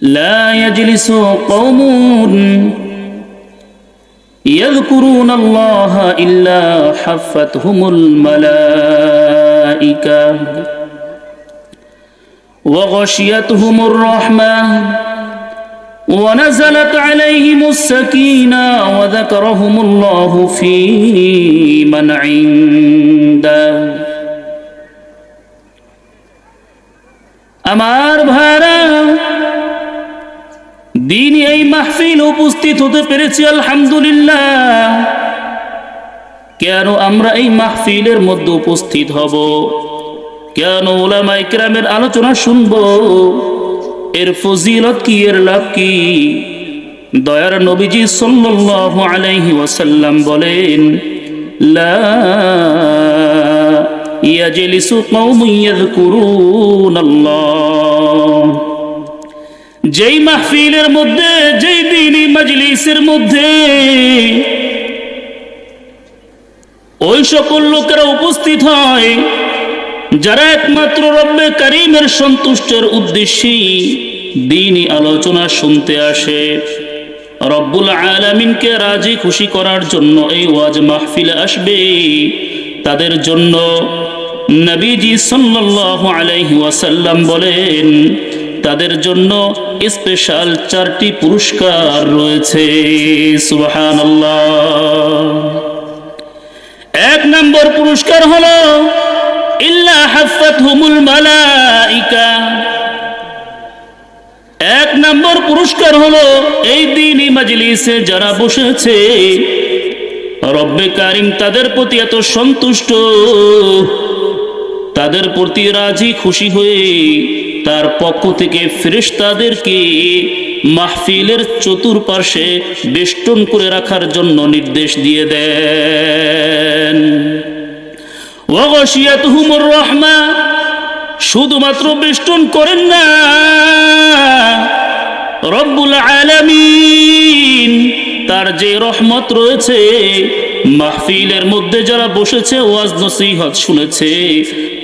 لا يجلس قوم يذكرون الله إلا حفتهم الملائكة وغشيتهم الرحمة ونزلت عليهم السكينة وذكرهم الله في من عنده أمار بھارت দিন এই মাহফিল উপস্থিত হতে পেরেছি, আলহামদুলিল্লাহ। কেন আমরা এই মাহফিলের মধ্যে উপস্থিত হব? কেন ওলামা ইকরামের আলোচনা শুনব? এর ফজিলত কি, এর লাভ কি? দয়ার নবীজি সাল্লাল্লাহু আলাইহি ওয়াসাল্লাম বলেন, লা ইয়াজলিসু কওমুন ইয়াযকুরুনাল্লাহ। যেই মাহফিলের মধ্যে, যেই দিনই মজলিসের মধ্যে, ওই সকল লোকেরা উপস্থিত হয়, যারা একমাত্র রব্বে করিমের সন্তুষ্টের উদ্দেশ্যে দিনই আলোচনা শুনতে আসে। রব্বুল আলামিনকে রাজি খুশি করার জন্য এই ওয়াজ মাহফিলে আসবে। তাদের জন্য নবীজি সাল্লাল্লাহু আলাইহি ওয়াসাল্লাম বলেন তাদের জন্য স্পেশাল চারটি পুরস্কার রয়েছে। এক নম্বর পুরস্কার হলো, ইল্লা হাফাতহুমুল মালাইকা। এক নম্বর পুরস্কার হলো, এই দিনই মজলিসে যারা বসেছে, রব্বে কারিম তাদের প্রতি এত সন্তুষ্ট। তাদের প্রতি রাজি খুশি হয়ে তার পক্ষ থেকে ফেরেশতাদেরকে মাহফিলের চতুর্পাশে বেষ্টন করে রাখার জন্য নির্দেশ দিয়ে দেন। রাহমা, শুধুমাত্র বেষ্টন করেন না, রব্বুল আলামিন তার যে রহমত রয়েছে, মাহফিলের মধ্যে যারা বসেছে ওয়াজ নসিহত শুনেছে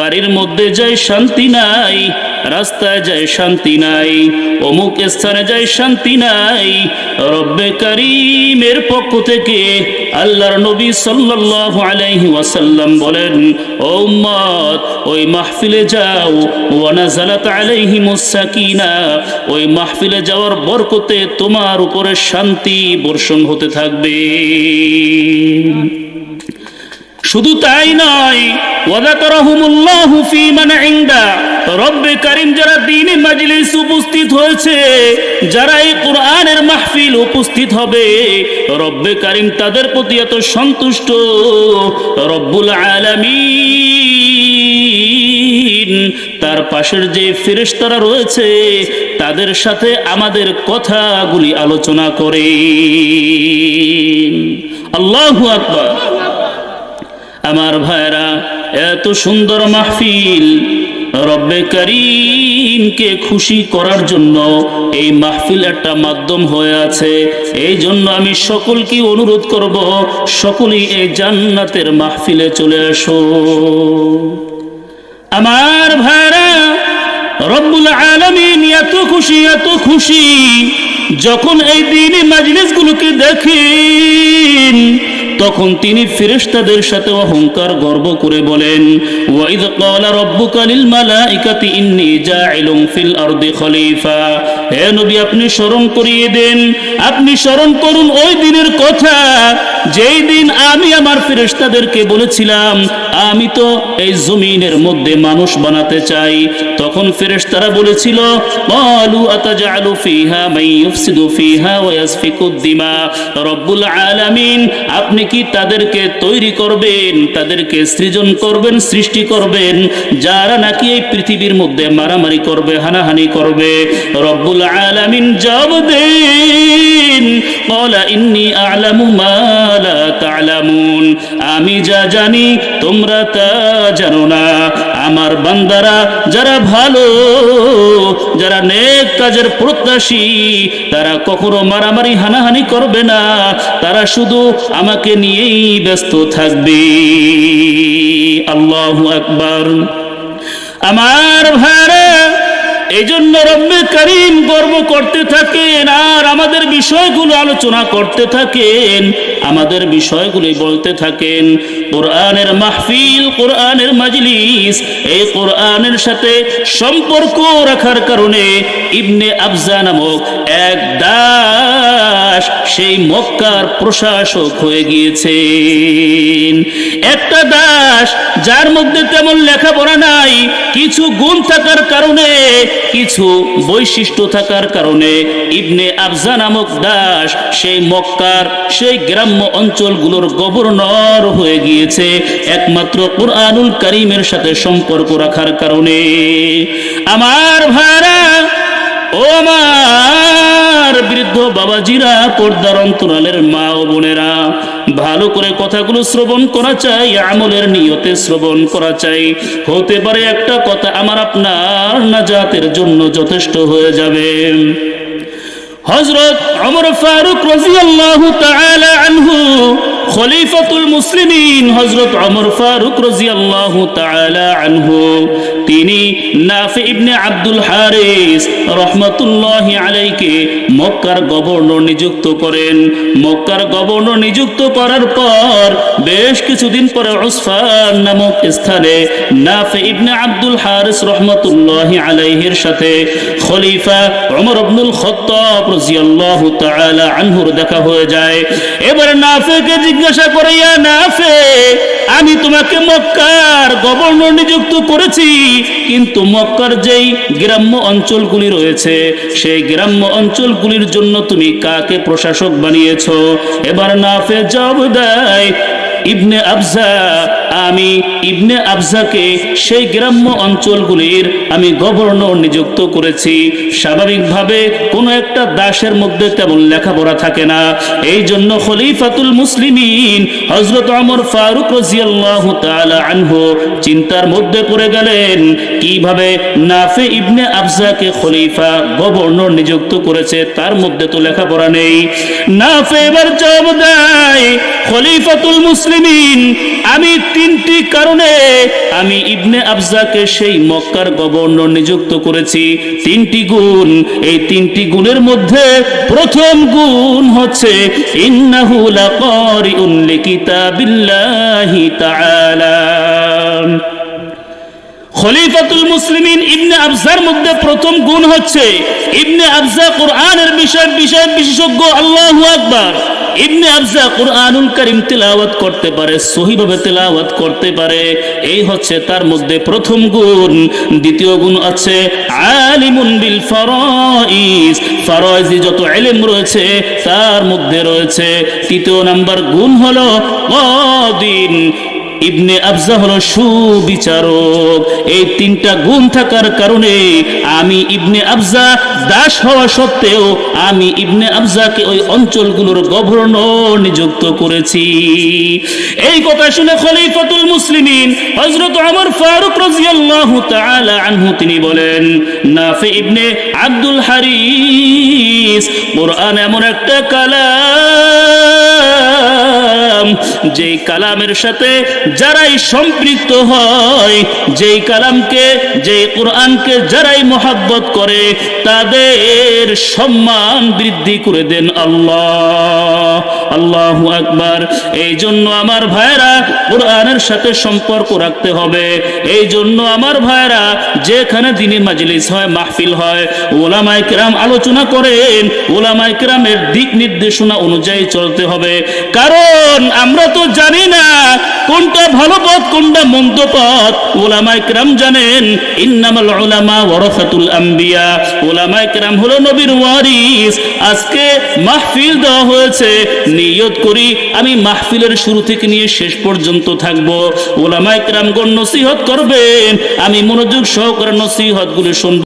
বাড়ির মধ্যে যাই শান্তি নাই, রাস্তায় যায় শান্তি নাই, অমুক স্থানে যায় শান্তি নাই। রব্বে করিমের পক্ষ থেকে আল্লাহর নবী সাল্লাল্লাহু আলাইহি ওয়াসাল্লাম বলেন, ও উম্মত, ওই মাহফিলে যাও। ওয়ানাজালাত আলাইহিমুস সাকিনা, ওই মাহফিলে যাওয়ার বরকতে তোমার উপরে শান্তি বর্ষণ হতে থাকবে। শুধু তাই নয় রব্বে কারীম যারা উপস্থিত হয়েছে, যারা এই কোরআনের মাহফিল উপস্থিত হবে, রব্বে কারীম তাদের প্রতি এত সন্তুষ্ট। রব্বুল তার পাশের যে ফেরেশতারা রয়েছে, তাদের সাথে আমাদের কথাগুলি আলোচনা করে আল্লাহু আকবার। আমার ভাইরা, এত সুন্দর মাহফিল। রব্বে করিমকে খুশি করার জন্য এই মাহফিল একটা মাধ্যম হয়ে আছে। এই জন্য আমি সকলকে অনুরোধ করব, সকলেই এই জান্নাতের মাহফিলে চলে আসো। আমার ভাইরা, রব্বুল আলামিন এত খুশি এত খুশি, যখন এই দিনে মাজলিসগুলোকে দেখেন তখন তিনি ফেরেশতাদের সাথে অহংকার গর্ব করে বলেন আপনি স্মরণ করিয়ে দেন, আপনি স্মরণ করুন ওই দিনের কথা। যেই দিন আমি আমার ফেরেশতাদেরকে বলেছিলাম, আমি তো এই জমিনের মধ্যে মানুষ বানাতে চাই। তখন ফেরেশতারা বলেছিল আপনি কি তাদেরকে তৈরি করবেন, তাদেরকে সৃজন করবেন, সৃষ্টি করবেন, যারা নাকি এই পৃথিবীর মধ্যে মারামারি করবে, হানাহানি করবে? রব্বুল আলামিন জবাব দেন। ইন্নী আ'লামু মালা তা'লামুন আমি যা জানি তোমরা তা জানো না। আমার বান্দারা, যারা ভালো, যারা নেক কাজের প্রত্যাশী, তারা কখনো মারামারি, হানাহানি করবে না। তারা শুধু আমাকে নিয়েই ব্যস্ত থাকবে। আল্লাহ আকবার। আমার ভাইরা এই জন্য রব্বে করিম গর্ব করতে থাকেন আর আমাদের বিষয়গুলো আলোচনা করতে থাকেন, আমাদের বিষয়গুলি বলতে থাকেন, কোরআনের মাহফিল, কোরআনের মাজলিস, এই কোরআনের সাথে সম্পর্ক রাখার কারণে ইবনে আফজা নামক এক দাস সেই মক্কার প্রশাসক হয়ে গিয়েছেন। একটা দাস যার মধ্যে তেমন লেখাপড়া নাই, কিছু গুণ থাকার কারণে কিছু বৈশিষ্ট্য থাকার কারণে ইবনে আফজা নামক দাস সেই মক্কার সেই গ্রাম্য অঞ্চলগুলোর গভর্নর হয়ে গিয়েছে, একমাত্র কোরআনুল করিমের সাথে সম্পর্ক রাখার কারণে। আমার ভাড়া ও আমার বৃদ্ধ বাবাজিরা পর্দার অন্তরালের মা ও ভালো করে কথাগুলো শ্রবণ করা চাই, আমলের নিয়তে শ্রবণ করা চাই। হতে পারে একটা কথা আমার আপনার নাজাতের জন্য যথেষ্ট হয়ে যাবে। হজরত অমর ফারুক রাজিয়াল্লাহু তাআলা আনহু, খলিফাতুল মুসলিমিন হজরত অমর ফারুক রাজিয়াল্লাহু তাআলা আনহু তিনি নাফি ইবনে আব্দুল হারিস রহমাতুল্লাহি আলাইকে মক্কার গভর্নর নিযুক্ত করেন। মক্কার গভর্নর নিযুক্ত করার পর বেশ কিছুদিন পরে উসফান নামক স্থানে নাফি ইবনে আব্দুল হারিস রহমাতুল্লাহি আলাইহির সাথে খলিফা ওমর ইবনুল খাত্তাব রাদিয়াল্লাহু তাআলা আনহুর দেখা হয়ে যায়। এবার নাফেকে জিজ্ঞাসা করে ইয়া নাফে আমি তোমাকে মক্কার গভর্নর নিযুক্ত করেছি, কিন্তু মক্কার যেই গ্রাম্য অঞ্চলগুলি রয়েছে, সেই গ্রাম্য অঞ্চলগুলির জন্য তুমি কাকে প্রশাসক বানিয়েছ? এবার নাফে জব দেয় ইবনে আফজা আমি ইবনে আফজাকে সেই গ্রাম্য অঞ্চলগুলির আমি গভর্নর নিযুক্ত করেছি। স্বাভাবিকভাবে কোনো একটা দাসের মধ্যে তেমন লেখাপড়া থাকে না। এই জন্য খলিফাতুল মুসলিমিন হজরত আমর ফারুক রাজিয়াল্লাহু তাআলা আনহু চিন্তার মধ্যে পড়ে গেলেন, কীভাবে নাফে ইবনে আফজাকে খলিফা, গভর্নর নিযুক্ত করেছে, তার মধ্যে তো লেখাপড়া নেই। নাফে এবার জবাব দেয়, খলিফাতুল মুসলিমিন, আমি তিনটি কারণে আমি ইবনে আফজাকে সেই মক্কার গভর্নর নিযুক্ত করেছি। তিনটি গুণ, এই তিনটি গুণের মধ্যে প্রথম গুণ হচ্ছে খলিফাতুল মুসলিমিন ইবনে আফজার মধ্যে প্রথম গুণ হচ্ছে, ইবনে আফজা কোরআনের বিষয় বিষয় বিশেষজ্ঞ আল্লাহু আকবার। ইবনে আফজা কোরআনুল কারীম তেলাওয়াত করতে পারে, সহিভাবে তেলাওয়াত করতে পারে। এই হচ্ছে তার মধ্যে প্রথম গুণ। দ্বিতীয় গুণ আছে, আলিমুন বিল ফরাইজ। ফরাইজি যত ইলম রয়েছে, তার মধ্যে রয়েছে। তৃতীয় নাম্বার গুণ হলো কদিন। ইবনে আফজা হলো সুবিচারক। এই তিনটা গুণ থাকার কারণে আমি ইবনে আফজা দাস হওয়া সত্ত্বেও আমি ইবনে আফজাকে ওই অঞ্চলগুলোর গভর্নর নিযুক্ত করেছি। এই কথা শুনে খলিফাতুল মুসলিমিন হযরত ওমর ফারুক রাদিয়াল্লাহু তাআলা আনহু তিনি বলেন, নাফি ইবনে আব্দুল হারিস, কোরআন এমন একটা কালাম যেই কালামের সাথে যারাই সম্পৃক্ত হয়, যেই কালামকে, যেই কোরআনকে যারাই মোহাব্বত করে, তাদের সম্মান বৃদ্ধি করে দেন আল্লাহ। আল্লাহু আকবার। এই জন্য আমার ভাইরা কোরআনের সাথে সম্পর্ক রাখতে হবে। এই জন্য আমার ভাইরা যেখানে দিনে মাজলিস হয়, মাহফিল হয় ওলামাই কেরাম আলোচনা করেন ওলামাই কেরামের দিক নির্দেশনা অনুযায়ী চলতে হবে। কারণ আমরা তো জানি না, কোনটা ভালো পথ, কোনটা মন্দ পথ। ওলামাই কেরাম জানেন, ইন্নামাল উলামা ওয়ারাসাতুল আম্বিয়া। ওলামাই কেরাম হলো নবীর ওয়ারিস। আজকে মাহফিল দেওয়া হয়েছে। নিয়ত করি, আমি মাহফিলের শুরু থেকে নিয়ে শেষ পর্যন্ত থাকব। ওলামাই কেরামগণ নসিহত করবেন, আমি মনোযোগ সহকারে নসিহতগুলো শুনব।